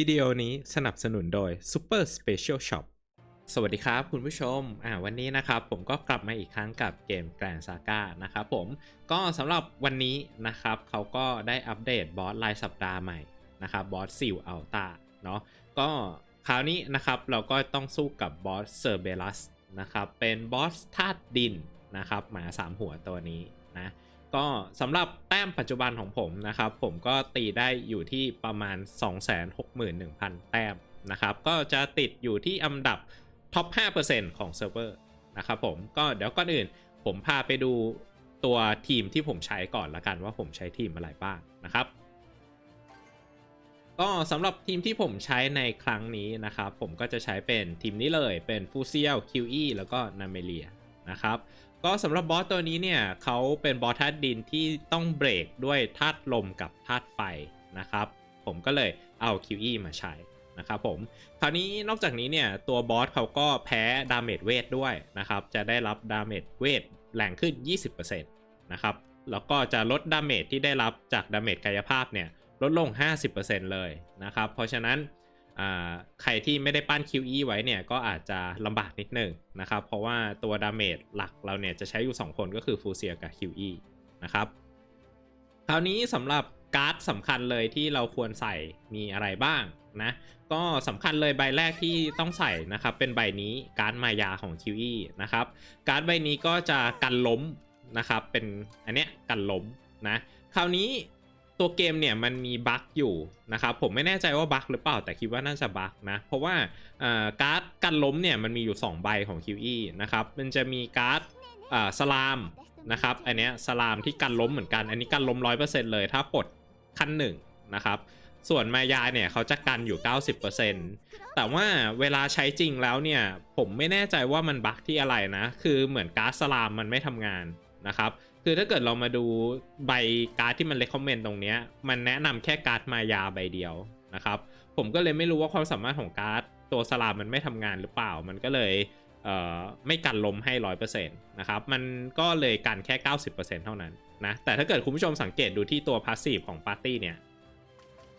วิดีโอนี้สนับสนุนโดย Super Special Shop สวัสดีครับคุณผู้ชม อ่าวันนี้นะครับผมก็กลับมาอีกครั้งกับเกม Grand Saga นะครับผมก็สำหรับวันนี้นะครับเขาก็ได้อัปเดตบอสรายสัปดาห์ใหม่นะครับบอสซิลอัลตาเนาะก็คราวนี้นะครับเราก็ต้องสู้กับบอสเซอร์เบลัสนะครับเป็นบอสธาตุดินนะครับหมาสามหัวตัวนี้นะ ก็สำหรับแต้มปัจจุบันของผมนะครับ ผมก็ตีได้อยู่ที่ประมาณ 261,000 แต้มนะครับ ก็จะติดอยู่ที่อันดับท็อป 5%ของเซิร์ฟเวอร์นะครับผมก็เดี๋ยวก่อนอื่นผมพาไปดูตัวทีมที่ผมใช้ก่อนละกันว่าผมใช้ทีมอะไรบ้างนะครับก็สำหรับทีมที่ผมใช้ในครั้งนี้นะครับ ผมก็จะใช้เป็นทีมนี้เลยเป็นฟูเซียลคิวอีแล้วก็นาเมเลียนะครับ ก็สำหรับบอสตัวนี้เนี่ยเขาเป็นบอสธาตุดินที่ต้องเบรกด้วยธาตุลมกับธาตุไฟนะครับ ผมก็เลยเอา QE มาใช้นะครับผมคราวนี้นอกจากนี้เนี่ยตัวบอสเขาก็แพ้ดาเมจเวทด้วยนะครับ จะได้รับดาเมจเวทแรงขึ้น 20%นะครับ แล้วก็จะลดดาเมจที่ได้รับจากดาเมจกายภาพเนี่ยลดลง 50%เลยนะครับ เพราะฉะนั้น ใครที่ไม่ได้ปั้น QE ไว้เนี่ยก็อาจจะลำบากนิดหนึ่งนะครับ เพราะว่าตัวดาเมจหลักเราเนี่ยจะใช้อยู่ 2 คนก็คือฟูเซียกับ QE นะครับ คราวนี้สำหรับการ์ดสำคัญเลยที่เราควรใส่มีอะไรบ้างนะ ก็สำคัญเลยใบแรกที่ต้องใส่นะครับ เป็นใบนี้การ์ดมายาของ QE นะครับ การ์ดใบนี้ก็จะกันล้มนะครับ เป็นอันเนี้ยกันล้มนะคราวนี้ ตัวเกมเนี่ยมันมีบั๊กอยู่นะครับผมไม่แน่ใจว่าบั๊กหรือเปล่าแต่คิดว่าน่าจะบั๊กนะ เพราะว่าการ์ดกันล้มเนี่ยมันมีอยู่ 2 ใบของ QE นะครับมันจะมีการ์ดสลามนะครับอันเนี้ยสลามที่กันล้มเหมือนกัน อันนี้กันล้ม 100%เลยถ้าปลดขั้นหนึ่งนะครับส่วนมายาเนี่ยเขาจะกันอยู่ 90%แต่ว่าเวลาใช้จริงแล้วเนี่ยผมไม่แน่ใจว่ามันบั๊กที่อะไรนะ คือเหมือนการ์ดสลามมันไม่ทำงานนะครับ คือถ้าเกิดเรามาดูใบการ์ดที่มันเลคคอมเมนต์ตรงนี้มันแนะนำแค่การ์ดมายาใบเดียวนะครับ ผมก็เลยไม่รู้ว่าความสามารถของการ์ดตัวสลามมันไม่ทำงานหรือเปล่า มันก็เลยเไม่กันลมให้ร้อยเปอร์เซ็นต์นะครับ มันก็เลยกันแค่90%เท่านั้นนะ แต่ถ้าเกิดคุณผู้ชมสังเกตดูที่ตัวพาสซีฟของปาร์ตี้เนี่ย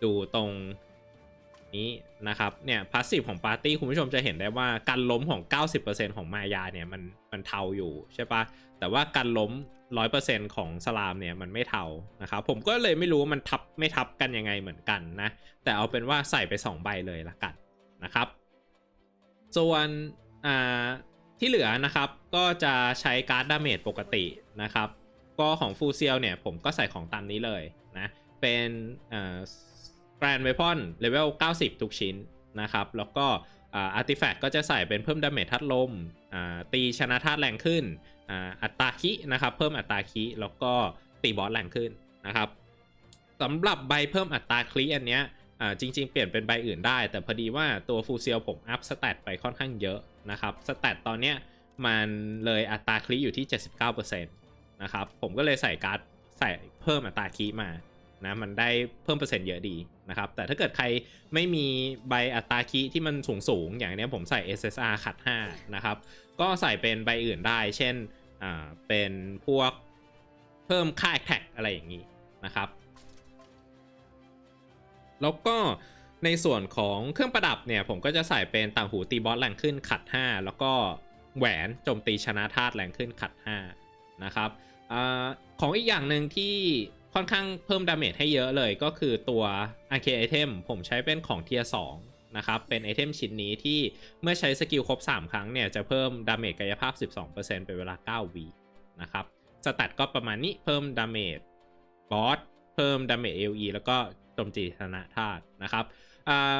ดูตรง นี้นะครับเนี่ยพาสซีฟของปาร์ตี้คุณผู้ชมจะเห็นได้ว่าการล้มของ 90%ของมายาเนี่ยมันมันเทาอยู่ใช่ปะแต่ว่าการล้ม 100%ของสลามเนี่ยมันไม่เทานะครับผมก็เลยไม่รู้ว่ามันทับไม่ทับกันยังไงเหมือนกันนะ แต่เอาเป็นว่าใส่ไป 2 ใบเลยละกันนะครับ ส่วนอ่าที่เหลือนะครับก็จะใช้การ์ดดาเมจปกตินะครับ ก็ของฟูเซียลเนี่ยผมก็ใส่ของตามนี้เลยนะเป็นแกรนเวพอนเลเวล 90 ทุกชิ้นนะครับ แล้วก็อาร์ติแฟกต์ก็จะใส่เป็นเพิ่มดาเมจทัดลมตีชนะธาตุแรงขึ้น อัตราคินะครับ เพิ่มอัตราคิแล้วก็ตีบอสแรงขึ้นนะครับสำหรับใบเพิ่มอัตราคลิอันเนี้ยจริง ๆ เปลี่ยนเป็นใบอื่นได้ แต่พอดีว่าตัวฟูเซียลผมอัพสแตทไปค่อนข้างเยอะนะครับสแตทตอนเนี้ยมันเลยอัตราคลิอยู่ที่ 79%นะครับผมก็เลยใส่การ์ดใส่เพิ่มอัตราคีมา นะมันได้เพิ่มเปอร์เซ็นต์เยอะดีนะครับ แต่ถ้าเกิดใครไม่มีใบอัตราคีที่มันสูงสูงอย่างนี้ผมใส่ SSR ขัด5นะครับ ก็ใส่เป็นใบอื่นได้ เช่นอ่าเป็นพวกเพิ่มค่า attack อะไรอย่างนี้นะครับ แล้วก็ในส่วนของเครื่องประดับเนี่ย ผมก็จะใส่เป็นต่างหูตีบอสแรงขึ้นขัด 5 แล้วก็แหวนโจมตีชนะธาตุแรงขึ้นขัด 5 นะครับอของอีกอย่างหนึ่งที่ ค่อนข้างเพิ่มดาเมจให้เยอะเลยก็คือตัว RK Item ผมใช้เป็นของเทียร์2นะครับ เป็นไอเทมชิ้นนี้ที่เมื่อใช้สกิลครบ 3 ครั้งเนี่ย จะเพิ่มดาเมจกายภาพ 12%เป็นเวลา 9 วีนะครับสแตก็ประมาณนี้เพิ่มดาเมจบอสเพิ่มดาเมจ AOE แล้วก็โจมตีชนะธาตุนะครับอ่า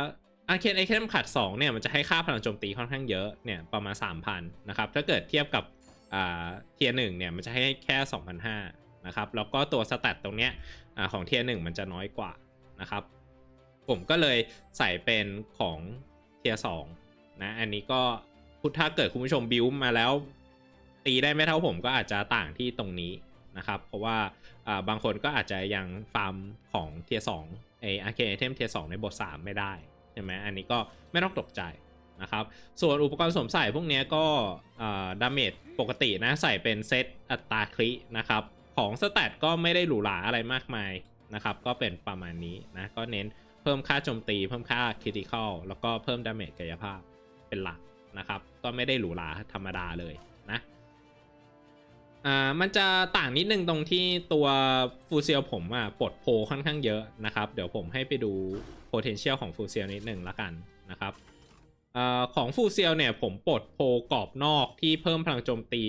อาร์เคนไอเทมขัด2เนี่ยมันจะให้ค่าพลังโจมตีค่อนข้างเยอะเนี่ยประมาณ 3,000 นะครับ ถ้าเกิดเทียบกับอ่าเทียร์หนึ่งเนี่ยมันจะให้แค่ 2,500 นะครับ แล้วก็ตัวสแตทตรงเนี้ยของเทียร์หนึ่งมันจะน้อยกว่านะครับ ผมก็เลยใส่เป็นของเทียร์สองนะอันนี้ก็พุทถ้าเกิดคุณผู้ชมบิวมาแล้ว ตีได้ไม่เท่าผมก็อาจจะต่างที่ตรงนี้นะครับ เพราะว่าบางคนก็อาจจะยังฟาร์มของเทียร์สองไออาร์เคนไอเทมเทียร์สองในบท 3 ไม่ได้ใช่ไหมอันนี้ก็ไม่ต้องตกใจนะครับ ส่วนอุปกรณ์สวมใส่พวกนี้ก็ดาเมจปกตินะใส่เป็นเซตอัตราคลินะครับ ของสแตทก็ไม่ได้หรูหราอะไรมากมายนะครับ ก็เป็นประมาณนี้นะ ก็เน้นเพิ่มค่าโจมตี เพิ่มค่าคริติคอลแล้วก็เพิ่มดาเมจกายภาพเป็นหลักนะครับ ก็ไม่ได้หรูหราธรรมดาเลยนะอ่ามันจะต่างนิดนึงตรงที่ตัวฟูเซียลผมอะปลดโพค่อนข้างเยอะนะครับ เดี๋ยวผมให้ไปดู potential ของฟูเซียลนิดหนึ่งละกันนะครับอ่อของฟูเซียลเนี่ยผมปลดโพกรอบนอกที่เพิ่มพลังโจมตี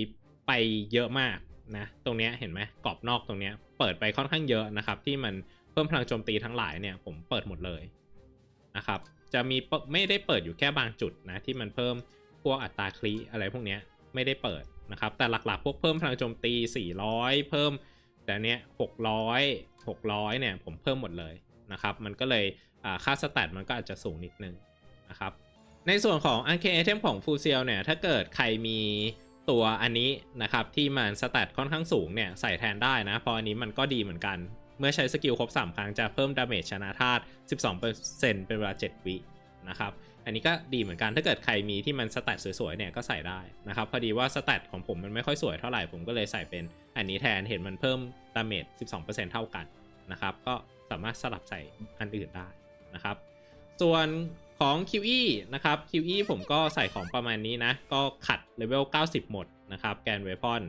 ไปเยอะมาก นะตรงเนี้ยเห็นไหมกรอบนอกตรงเนี้ยเปิดไปค่อนข้างเยอะนะครับ ที่มันเพิ่มพลังโจมตีทั้งหลายเนี่ยผมเปิดหมดเลยนะครับจะมีเปิดไม่ได้เปิดอยู่แค่บางจุดนะที่มันเพิ่มพวกอัตราคลีอะไรพวกเนี้ยไม่ได้เปิดนะครับแต่หลักๆ พวกเพิ่มพลังโจมตี 400 เพิ่มแต่เนี้ย600 600เนี่ยผมเพิ่มหมดเลยนะครับมันก็เลยค่าสแตทมันก็อาจจะสูงนิดนึงนะครับในส่วนของ Arcane Item ของ f u s i l เนี่ยถ้าเกิดใครมี ตัวอันนี้นะครับที่มันสแตทค่อนข้างสูงเนี่ยใส่แทนได้นะเพราะอันนี้มันก็ดีเหมือนกัน เมื่อใช้สกิลครบ 3 ครั้งจะเพิ่มดาเมจชนะธาตุ 12%เป็นเวลา 7 วินะครับอันนี้ก็ดีเหมือนกันถ้าเกิดใครมีที่มันสแตทสวยๆเนี่ยก็ใส่ได้นะครับพอดีว่าสแตทของผมมันไม่ค่อยสวยเท่าไหร่ผมก็เลยใส่เป็นอันนี้แทนเห็นมันเพิ่มดาเมจ 12%เท่ากันนะครับก็สามารถสลับใส่อันอื่นได้นะครับส่วน ของ QE นะครับ QE ผมก็ใส่ของประมาณนี้นะ ก็ขัดเลเวล 90 หมดนะครับ แกนเวพอน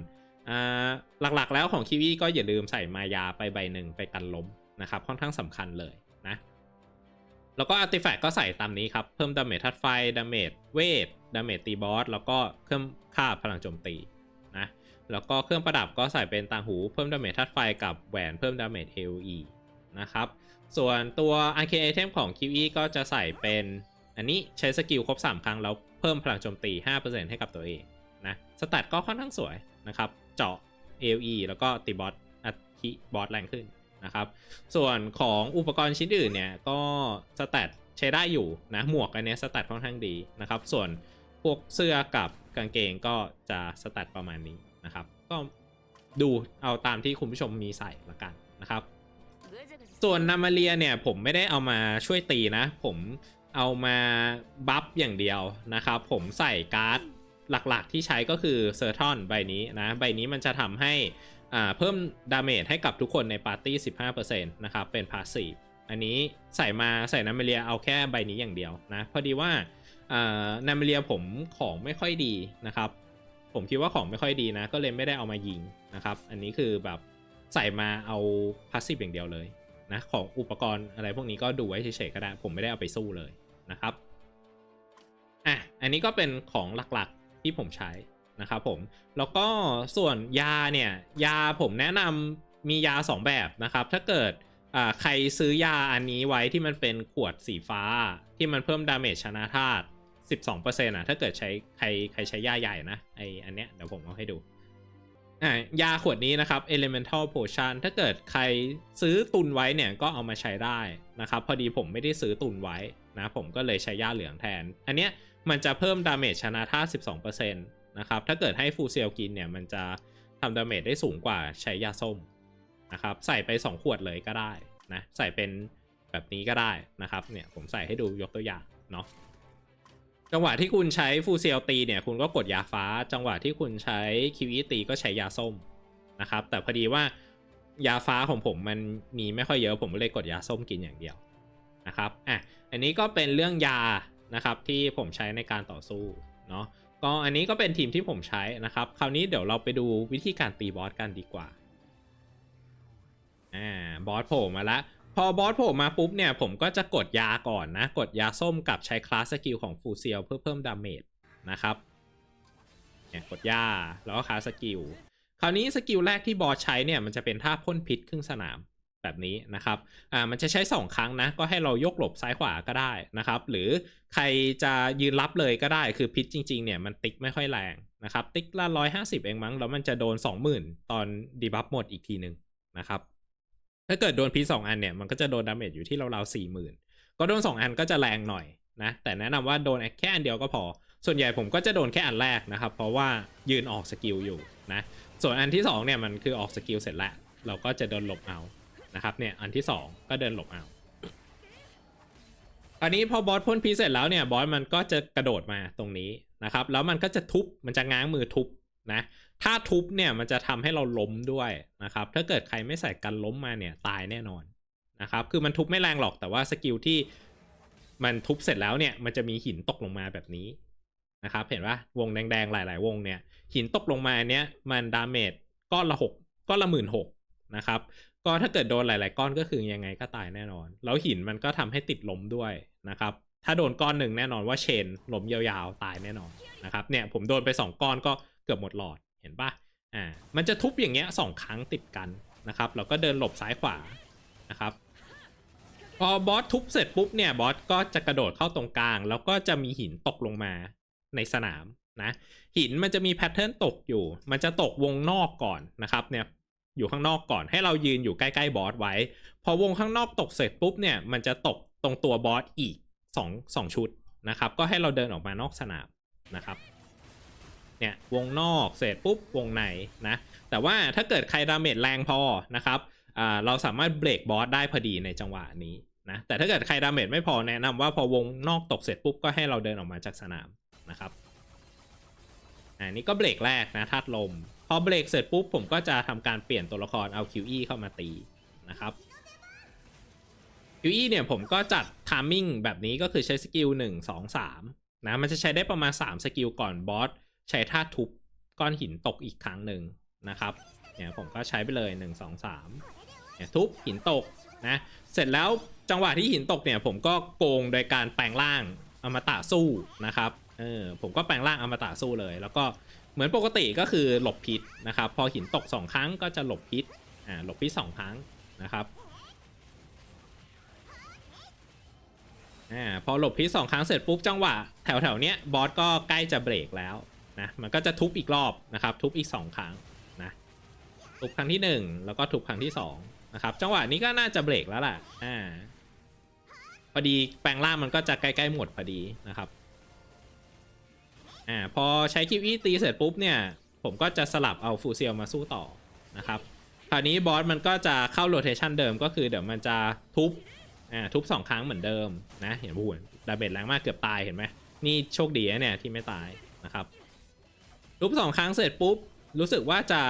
หลักๆแล้วของ QE ก็อย่าลืมใส่มายาไปใบหนึ่งไปกันล้มนะครับ ค่อนข้างสำคัญเลยนะ แล้วก็อาร์ติแฟกต์ก็ใส่ตามนี้ครับ เพิ่มดาเมจทัดไฟดาเมจเวทดาเมจตีบอส แล้วก็เพิ่มค่าพลังโจมตีนะ แล้วก็เครื่องประดับก็ใส่เป็นต่างหู เพิ่มดาเมจทัดไฟกับแหวนเพิ่มดาเมจ AOE นะครับ ส่วนตัว Arcane Item ของ QE ก็จะใส่เป็นอันนี้ใช้สกิลครบ 3 ครั้งแล้วเพิ่มพลังโจมตี 5%ให้กับตัวเองนะสแตทก็ค่อนข้างสวยนะครับ เจาะ AOE แล้วก็ตีบอสอัคิบอสแรงขึ้นนะครับ ส่วนของอุปกรณ์ชิ้นอื่นเนี่ยก็สแตทใช้ได้อยู่นะหมวกอันนี้สแตทค่อนข้างดีนะครับ ส่วนพวกเสื้อกับกางเกงก็จะสแตทประมาณนี้นะครับ ก็ดูเอาตามที่คุณผู้ชมมีใส่ละกันนะครับ ส่วนนามาเรียเนี่ยผมไม่ได้เอามาช่วยตีนะ ผมเอามาบัฟอย่างเดียวนะครับผมใส่การ์ดหลักๆที่ใช้ก็คือเซอร์ทอนใบนี้นะใบนี้มันจะทำให้อ่าเพิ่มดาเมจให้กับทุกคนในปาร์ตี้ 15%นะครับเป็นพาสซีฟอันนี้ใส่มาใส่นามาเรียเอาแค่ใบนี้อย่างเดียวนะพอดีว่าอ่านามาเรียผมของไม่ค่อยดีนะครับ ผมคิดว่าของไม่ค่อยดีนะ ก็เลยไม่ได้เอามายิงนะครับ อันนี้คือแบบ ใส่มาเอาพาสซีฟอย่างเดียวเลยนะของอุปกรณ์อะไรพวกนี้ก็ดูไว้เฉยๆก็ได้ ผมไม่ได้เอาไปสู้เลยนะครับอะอันนี้ก็เป็นของหลักๆที่ผมใช้นะครับผมแล้วก็ส่วนยาเนี่ยยาผมแนะนำมียา 2 แบบนะครับ ถ้าเกิดอ่าใครซื้อยาอันนี้ไว้ที่มันเป็นขวดสีฟ้าที่มันเพิ่มดาเมจชนะธาตุ12%อะถ้าเกิดใช้ใครใครใช้ยาใหญ่นะไออันเนี้ยเดี๋ยวผมเอาให้ดู อ่ายาขวดนี้นะครับ Elemental Potion ถ้าเกิดใครซื้อตุนไว้เนี่ยก็เอามาใช้ได้นะครับ พอดีผมไม่ได้ซื้อตุนไว้นะ ผมก็เลยใช้ยาเหลืองแทน อันเนี้ยมันจะเพิ่มดาเมจชนะท่า 12%นะครับ ถ้าเกิดให้ฟูเซลกินเนี่ยมันจะทำดาเมจได้สูงกว่าใช้ยาส้มนะครับ ใส่ไป 2 ขวดเลยก็ได้นะ ใส่เป็นแบบนี้ก็ได้นะครับ เนี่ยผมใส่ให้ดูยกตัวอย่างเนาะ จังหวะที่คุณใช้ฟูเซียลตีเนี่ยคุณก็กดยาฟ้า จังหวะที่คุณใช้คิวีตีก็ใช้ยาส้มนะครับ แต่พอดีว่ายาฟ้าของผมมันมีไม่ค่อยเยอะผมก็เลยกดยาส้มกินอย่างเดียวนะครับอะอันนี้ก็เป็นเรื่องยานะครับที่ผมใช้ในการต่อสู้เนาะก็อันนี้ก็เป็นทีมที่ผมใช้นะครับ คราวนี้เดี๋ยวเราไปดูวิธีการตีบอสกันดีกว่าอ่าบอสโผล่มาแล้ว อบอสโผล่มาปุ๊บเนี่ยผมก็จะกดยาก่อนนะ กดยาส้มกับใช้คลาสสกิลของฟูเซียลเพื่อเพิ่มดาเมจนะครับเนี่ยกดยาแล้วก็คลาสสกิลคราวนี้สกิลแรกที่บอสใช้เนี่ยมันจะเป็นท่าพ่นพิษครึ่งสนามแบบนี้นะครับอ่ามันจะใช้ 2 ครั้งนะ ก็ให้เรายกหลบซ้ายขวาก็ได้นะครับ หรือใครจะยืนรับเลยก็ได้ คือพิษจริงๆเนี่ยมันติ๊กไม่ค่อยแรงนะครับ ติ๊กละ150 เองมั้ง แล้วมันจะโดน 20,000 ตอนดีบัฟหมดอีกทีหนึ่งนะครับ ถ้าเกิดโดนพีสองอันเนี่ยมันก็จะโดนดาเมจอยู่ที่ราวๆสี่หมื่นก็โดน2อันก็จะแรงหน่อยนะ แต่แนะนำว่าโดนแค่อันเดียวก็พอ ส่วนใหญ่ผมก็จะโดนแค่อันแรกนะครับ เพราะว่ายืนออกสกิลอยู่นะ ส่วนอันที่2เนี่ยมันคือออกสกิลเสร็จแล้ว เราก็จะเดินหลบเอานะครับเนี่ยอันที่ 2 ก็เดินหลบเอาอันนี้พอบอสพ่นพีเสร็จแล้วเนี่ยบอสมันก็จะกระโดดมาตรงนี้นะครับแล้วมันก็จะทุบมันจะง้างมือทุบ นะถ้าทุบเนี่ยมันจะทำให้เราล้มด้วยนะครับ ถ้าเกิดใครไม่ใส่กันล้มมาเนี่ยตายแน่นอนนะครับ คือมันทุบไม่แรงหรอกแต่ว่าสกิลที่มันทุบเสร็จแล้วเนี่ยมันจะมีหินตกลงมาแบบนี้นะครับ เห็นปะวงแดงๆหลาย ๆ วงเนี่ย หินตกลงมาอันเนี้ยมันดาเมจก้อนละหกก้อนละหมื่นหกนะครับ ก็ถ้าเกิดโดนหลาย ๆ ก้อนก็คือยังไงก็ตายแน่นอน แล้วหินมันก็ทำให้ติดล้มด้วยนะครับ ถ้าโดนก้อนหนึ่งแน่นอนว่าเชนล้มยาวๆตายแน่นอนนะครับ เนี่ยผมโดนไปสองก้อนก็ เกือบหมดหลอดเห็นปะอ่ามันจะทุบอย่างเงี้ยสองครั้งติดกันนะครับเราก็เดินหลบซ้ายขวานะครับพอบอสทุบเสร็จปุ๊บเนี่ยบอสก็จะกระโดดเข้าตรงกลาง แล้วก็จะมีหินตกลงมาในสนามนะหินมันจะมีแพทเทิร์นตกอยู่ มันจะตกวงนอกก่อนนะครับเนี่ยอยู่ข้างนอกก่อนให้เรายืนอยู่ใกล้ๆบอสไว้ พอวงข้างนอกตกเสร็จปุ๊บเนี่ยมันจะตกตรงตัวบอสอีก2 2ชุดนะครับก็ให้เราเดินออกมานอกสนามนะครับ เนี่ยวงนอกเสร็จปุ๊บวงในนะแต่ว่าถ้าเกิดใครดาเมจแรงพอนะครับเราสามารถเบรกบอสได้พอดีในจังหวะนี้นะแต่ถ้าเกิดใครดาเมจไม่พอแนะนำว่าพอวงนอกตกเสร็จปุ๊บก็ให้เราเดินออกมาจากสนามนะครับอ่านี่ก็เบรกแรกนะธาตุลม พอเบรกเสร็จปุ๊บผมก็จะทำการเปลี่ยนตัวละครเอา QE เข้ามาตีนะครับ QE เนี่ยผมก็จัดทามมิ่งแบบนี้ก็คือใช้สกิล1 2 3นะมันจะใช้ได้ประมาณ 3 สกิลก่อนบอส ใช้ท่าทุบก้อนหินตกอีกครั้งหนึ่งนะครับเนี่ยผมก็ใช้ไปเลย 1 2 3เนี่ยทุบหินตกนะเสร็จแล้วจังหวะที่หินตกเนี่ยผมก็โกงโดยการแปลงร่างอมตะสู้นะครับเออผมก็แปลงร่างอมตะสู้เลย แล้วก็เหมือนปกติก็คือหลบพิษนะครับพอหินตก 2 ครั้งก็จะหลบพิษอ่าหลบพิษ2ครั้งนะครับอ่าพอหลบพิษสองครั้งเสร็จปุ๊บจังหวะแถวแถวๆเนี้ยบอสก็ใกล้จะเบรกแล้ว นะมันก็จะทุบอีกรอบนะครับ ทุบอีก 2 ครั้งนะทุบครั้งที่ 1 แล้วก็ทุบครั้งที่2นะครับจังหวะนี้ก็น่าจะเบรกแล้วล่ะอ่าพอดีแปลงร่างมันก็จะใกล้ๆหมดพอดีนะครับอ่าพอใช้คิวอีตีเสร็จปุ๊บเนี่ยผมก็จะสลับเอาฟูเซียลมาสู้ต่อนะครับคราวนี้บอสมันก็จะเข้าโรเทชันเดิมก็คือเดี๋ยวมันจะทุบอ่าทุบสองครั้งเหมือนเดิมนะเห็นผู้ดาเบจแรงมากเกือบตายเห็นไหมนี่โชคดีนะเนี่ยที่ไม่ตายนะครับ ทุบสองครั้งเสร็จปุ๊บ รู้สึกว่าจะ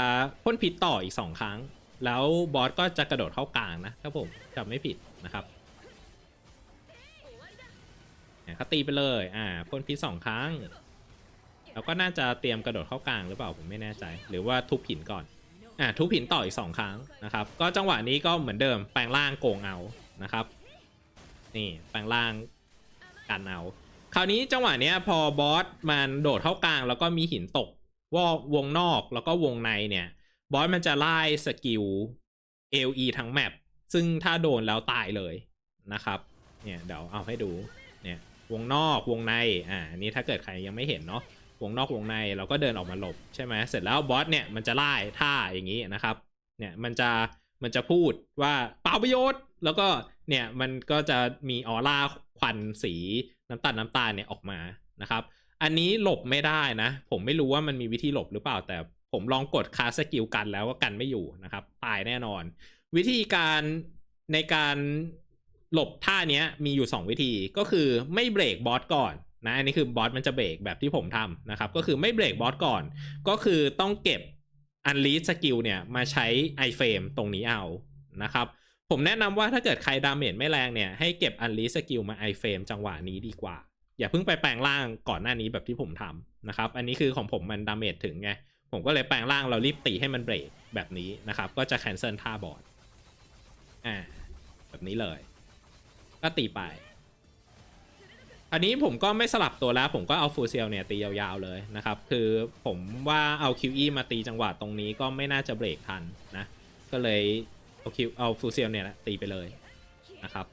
พ่นพิษต่ออีกสองครั้ง แล้วบอสก็จะกระโดดเข้ากลางนะถ้าผมจำไม่ผิดนะครับเขาตีไปเลยอ่าพ่นพิษสองครั้งแล้วก็น่าจะเตรียมกระโดดเข้ากลางหรือเปล่าผมไม่แน่ใจ หรือว่าทุบหินก่อนอ่าทุบหินต่ออีกสองครั้งนะครับ ก็จังหวะนี้ก็เหมือนเดิมแปลงร่างโกงเอานะครับ นี่แปลงร่างกันเอาคราวนี้จังหวะเนี้ยพอบอสมันโดดเข้ากลาง แล้วก็มีหินตก ว่าวงนอกแล้วก็วงในเนี่ย บอสมันจะไล่สกิล LE ทั้งแมปซึ่งถ้าโดนแล้วตายเลยนะครับ เนี่ยเดี๋ยวเอาให้ดูเนี่ยวงนอกวงในอ่านี่ถ้าเกิดใครยังไม่เห็นเนาะวงนอกวงในเราก็เดินออกมาหลบใช่ไหมเสร็จแล้วบอสเนี่ยมันจะไล่ท่าอย่างนี้นะครับ เนี่ยมันจะมันจะพูดว่าเปล่าประโยชน์ แล้วก็เนี่ยมันก็จะมีออร่าควันสีน้ำตาลน้ำตาลเนี่ยออกมานะครับ อันนี้หลบไม่ได้นะ ผมไม่รู้ว่ามันมีวิธีหลบหรือเปล่า แต่ผมลองกดคาสกิลกันแล้วก็กันไม่อยู่นะครับ ตายแน่นอน วิธีการในการหลบท่าเนี้ยมีอยู่ 2 วิธีก็คือไม่เบรกบอสก่อนนะอันนี้คือบอสมันจะเบรกแบบที่ผมทำนะครับ ก็คือไม่เบรกบอสก่อน ก็คือต้องเก็บอันลีสกิลเนี่ยมาใช้ไอเฟรมตรงนี้เอานะครับ ผมแนะนำว่าถ้าเกิดใครดาเมจไม่แรงเนี่ยให้เก็บอันลีสกิลมาไอเฟรมจังหวะนี้ดีกว่า อย่าเพิ่งไปแปลงร่างก่อนหน้านี้แบบที่ผมทำนะครับ อันนี้คือของผมมันดาเมจถึงไง ผมก็เลยแปลงร่างเรารีบตีให้มันเบรกแบบนี้นะครับ ก็จะแคนเซิลท่าบอร์ดอ่าแบบนี้เลย ก็ตีไป อันนี้ผมก็ไม่สลับตัวแล้ว ผมก็เอาฟูเซียลเนี่ยตียาวๆเลยนะครับ คือผมว่าเอา QE มาตีจังหวะตรงนี้ก็ไม่น่าจะเบรกทันนะ ก็เลยเอาคิวเอาฟูเซียลเนี่ยตีไปเลยนะครับ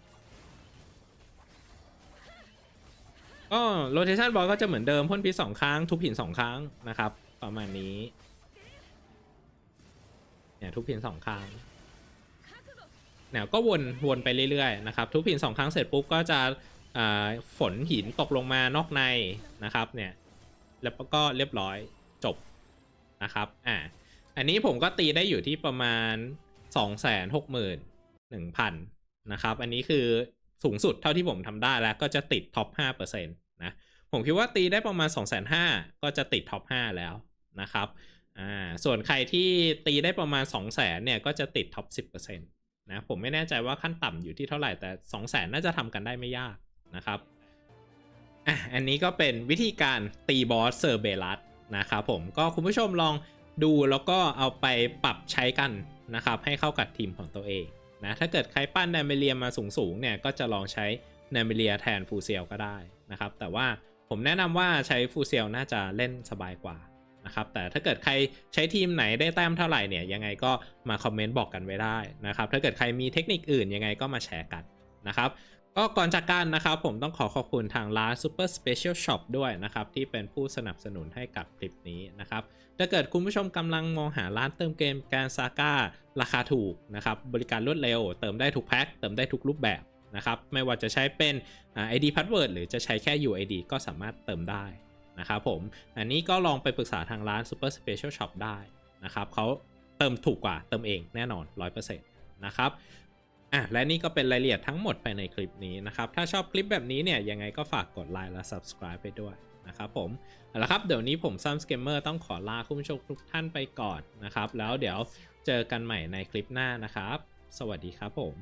ก็โรเทชันบอลก็จะเหมือนเดิมพ่นพิษสองครั้งทุบหินสองครั้งนะครับ ประมาณนี้เนี่ยทุบหินสองครั้งเนี่ยก็วนวนไปเรื่อยๆนะครับทุบหินสองครั้งเสร็จปุ๊บก็จะฝนหินตกลงมานอกในนะครับเนี่ยแล้วก็เรียบร้อยจบนะครับอ่าอันนี้ผมก็ตีได้อยู่ที่ประมาณ 2 6 1 0 0 0 นะครับ อันนี้คือ สูงสุดเท่าที่ผมทำได้แล้วก็จะติดท็อป5%นะผมคิดว่าตีได้ประมาณ 2 5 0 0 0ก็จะติดท็อป5แล้วนะครับอ่าส่วนใครที่ตีได้ประมาณ 2 0 0 0 0 0เนี่ยก็จะติดท็อป10%นนะผมไม่แน่ใจว่าขั้นต่ำอยู่ที่เท่าไหร่แต่ 2 0 0แสนน่าจะทำกันได้ไม่ยากนะครับอะอันนี้ก็เป็นวิธีการตีบอสเซอร์เบลัสนะครับผมก็คุณผู้ชมลองดูแล้วก็เอาไปปรับใช้กันนะครับให้เข้ากับทีมของตัวเอง นะถ้าเกิดใครปั้นนเมเลียมาสูงๆเนี่ยก็จะลองใช้นเมเลียแทนฟูเซียลก็ได้นะครับ แต่ว่าผมแนะนำว่าใช้ฟูเซียลน่าจะเล่นสบายกว่านะครับแต่ถ้าเกิดใครใช้ทีมไหนได้แต้มเท่าไหร่เนี่ยยังไงก็มาคอมเมนต์บอกกันไว้ได้นะครับถ้าเกิดใครมีเทคนิคอื่นยังไงก็มาแชร์กันนะครับ ก็ก่อนจากกันนะครับ ผมต้องขอขอบคุณทางร้าน Super Special Shop ด้วยนะครับ ที่เป็นผู้สนับสนุนให้กับคลิปนี้นะครับ ถ้าเกิดคุณผู้ชมกำลังมองหาร้านเติมเกมแกนซาก้าราคาถูกนะครับ บริการรวดเร็ว เติมได้ทุกแพ็คเติมได้ทุกรูปแบบนะครับ ไม่ว่าจะใช้เป็น ID Password หรือจะใช้แค่ UID ก็สามารถเติมได้นะครับผม อันนี้ก็ลองไปปรึกษาทางร้าน Super Special Shop ได้นะครับเขาเติมถูกกว่าเติมเองแน่นอน 100%นะครับ อะและนี่ก็เป็นรายละเอียดทั้งหมดไปในคลิปนี้นะครับ ถ้าชอบคลิปแบบนี้เนี่ยยังไงก็ฝากกดไลค์และ subscribe ไปด้วยนะครับผมเอาละครับเดี๋ยวนี้ผมซัมสเกมเมอร์ต้องขอลาคุณผู้ชมทุกท่านไปก่อนนะครับ แล้วเดี๋ยวเจอกันใหม่ในคลิปหน้านะครับ สวัสดีครับผม